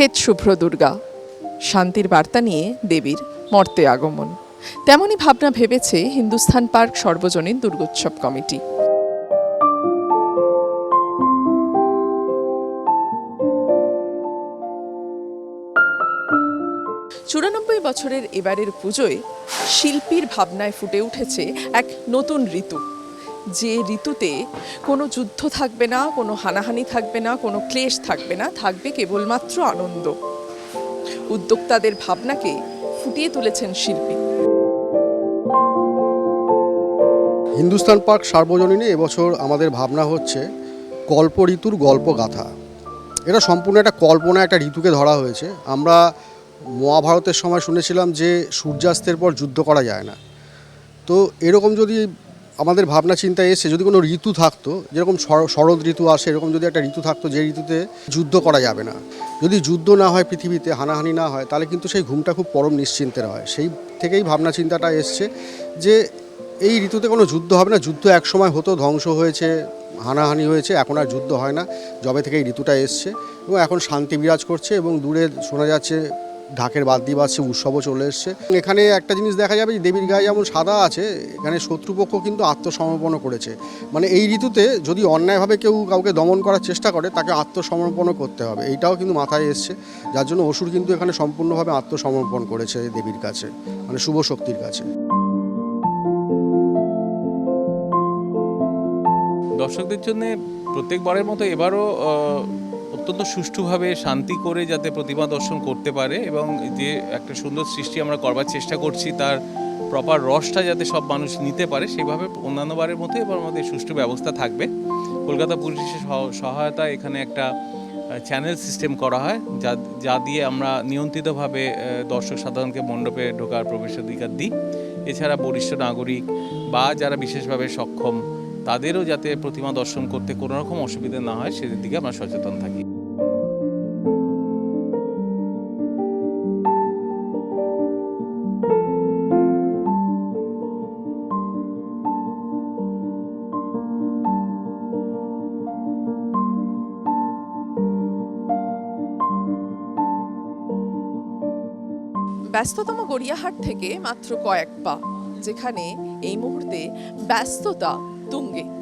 শ্বেত শুভ্র দুর্গা। শান্তির বার্তা নিয়ে দেবীর মর্তে আগমন। তেমনই ভাবনা ভেবেছে হিন্দুস্থান পার্ক সর্বজনীন দুর্গোৎসব কমিটি। চুরানব্বই বছরের এবারের পুজোয় শিল্পীর ভাবনায় ফুটে উঠেছে এক নতুন ঋতু। যে ঋতুতে কোনো যুদ্ধ থাকবে না, কোনো হানাহানি থাকবে না, কোনো ক্লেশ থাকবে না, থাকবে কেবলমাত্র আনন্দ। উদ্যোক্তাদের ভাবনাকে ফুটিয়ে তুলেছেন শিল্পী। হিন্দুস্তান পার্ক সার্বজনীনে এবছর আমাদের ভাবনা হচ্ছে কল্প ঋতুর গল্প গাথা এটা সম্পূর্ণ একটা কল্পনা, একটা ঋতুকে ধরা হয়েছে। আমরা মহাভারতের সময় শুনেছিলাম যে সূর্যাস্তের পর যুদ্ধ করা যায় না। তো এরকম যদি আমাদের ভাবনা চিন্তা এসে যদি কোনো ঋতু থাকতো, যেরকম শর- শরৎ ঋতু আসে, এরকম যদি একটা ঋতু থাকতো যে ঋতুতে যুদ্ধ করা যাবে না। যদি যুদ্ধ না হয় পৃথিবীতে, হানাহানি না হয়, তাহলে কিন্তু সেই ঘুমটা খুব পরম নিশ্চিন্তের হয়। সেই থেকেই ভাবনা চিন্তাটা এসছে যে এই ঋতুতে কোনো যুদ্ধ হবে না। যুদ্ধ একসময় হতো, ধ্বংস হয়েছে, হানাহানি হয়েছে, এখন আর যুদ্ধ হয় না। যবে থেকে এই ঋতুটা এসছে এবং এখন শান্তি বিরাজ করছে এবং দূরে শোনা যাচ্ছে ঢাকের বাদ্যি বাজছে উৎসবও চলে এসছে। এখানে একটা জিনিস দেখা যাবে যে দেবীর গায়ে যেমন সাদা আছে, এখানে শত্রুপক্ষ কিন্তু আত্মসমর্পণও করেছে। মানে এই ঋতুতে যদি অন্যায়ভাবে কেউ কাউকে দমন করার চেষ্টা করে, তাকে আত্মসমর্পণও করতে হবে। এইটাও কিন্তু মাথায় এসছে। যার জন্য অসুর কিন্তু এখানে সম্পূর্ণভাবে আত্মসমর্পণ করেছে দেবীর কাছে মানে শুভ শক্তির কাছে। দর্শকদের জন্য প্রত্যেকবারের মতো এবারও অত্যন্ত সুষ্ঠুভাবে শান্তি করে যাতে প্রতিমা দর্শন করতে পারে এবং যে একটা সুন্দর সৃষ্টি আমরা করবার চেষ্টা করছি, তার প্রপার রসটা যাতে সব মানুষ নিতে পারে, সেভাবে অন্যান্য বারের মতো এবার আমাদের সুষ্ঠু ব্যবস্থা থাকবে। কলকাতা পুলিশের সহ- সহায়তায় এখানে একটা চ্যানেল সিস্টেম করা হয়, যা যা দিয়ে আমরা নিয়ন্ত্রিতভাবে দর্শক সাধারণকে মণ্ডপে ঢোকার প্রবেশাধিকার দিই। এছাড়া বরিষ্ঠ নাগরিক বা যারা বিশেষভাবে সক্ষম তাদেরও যাতে প্রতিমা দর্শন করতে কোনো রকম অসুবিধা না হয়, সেদিক দিকে আমরা সচেতন থাকি। ব্যস্ততম গড়িয়াহাট থেকে মাত্র কয়েক পা, যেখানে এই মুহূর্তে ব্যস্ততা दूँगी